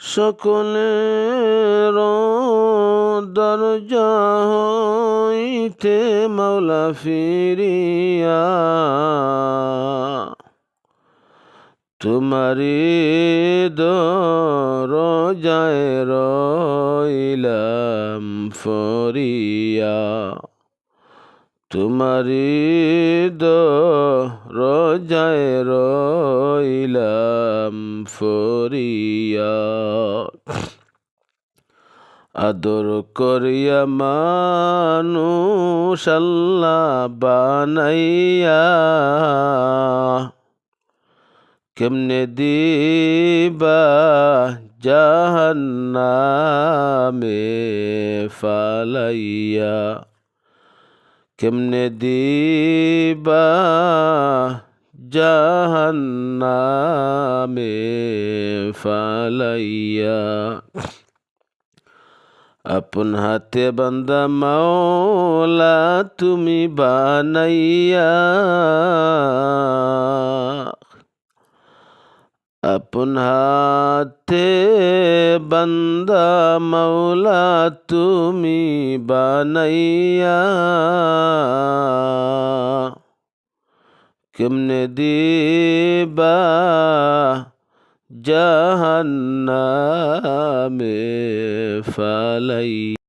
সকলের দরজা হইতে মাওলা ফিরিয়া। তোমারি দরজায় রইলাম ফরিয়া। তোমারি দরজায় রইলাম ফরিয়া। আদর করিয়া মানুষ আল্লাহ বানাইয়া। কেমনে দিবা জাহান্নামে ফালাইয়া। কেমনে দিবা জাহান্নামে ফালাইয়া। আপন হাতে বান্দা মাওলা তুমি বানাইয়া। আপন হাতে বান্দা মাওলা তুমি বানাইয়া। কেমনে দিবা জাহান্নামে ফালাই